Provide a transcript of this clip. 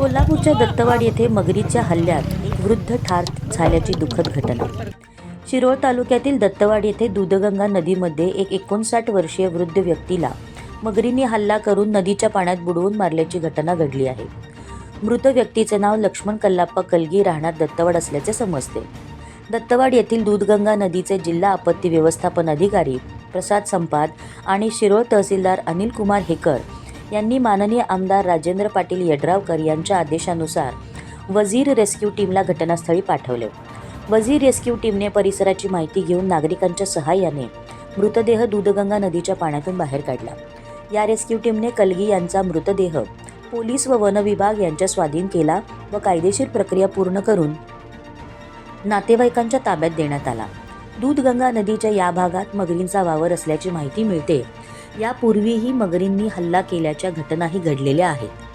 कोल्हापूरच्या दत्तवाड येथे मगरीच्या हल्ल्यात वृद्ध ठार झाल्याची दुःखद घटना. शिरोळ तालुक्यातील दत्तवाड येथे दूधगंगा नदीमध्ये एक एकोणसाठ वर्षीय वृद्ध व्यक्तीला मगरीने हल्ला करून नदीच्या पाण्यात बुडवून मारल्याची घटना घडली आहे. मृत व्यक्तीचे नाव लक्ष्मण कल्लाप्पा कलगी राहणार दत्तवाड असल्याचे समजते. दत्तवाड येथील दूधगंगा नदीचे जिल्हा आपत्ती व्यवस्थापन अधिकारी प्रसाद संपाद आणि शिरोळ तहसीलदार अनिल कुमार हेकर यांनी माननीय आमदार राजेंद्र पाटील यड्रावकर यांच्या आदेशानुसार वजीर रेस्क्यू टीमला घटनास्थळी पाठवले. वजीर रेस्क्यू टीमने परिसराची माहिती घेऊन नागरिकांच्या सहाय्याने मृतदेह दूधगंगा नदीच्या पाण्यातून बाहेर काढला. या रेस्क्यू टीमने कलगी यांचा मृतदेह पोलीस व वन विभाग यांच्या स्वाधीन केला व कायदेशीर प्रक्रिया पूर्ण करून नातेवाईकांच्या ताब्यात देण्यात आला. दूधगंगा नदीच्या या भागात मगरींचा वावर असल्याची माहिती मिळते यापूर्वीही मगरींनी हल्ला केल्याच्या घटनाही घडलेल्या आहेत.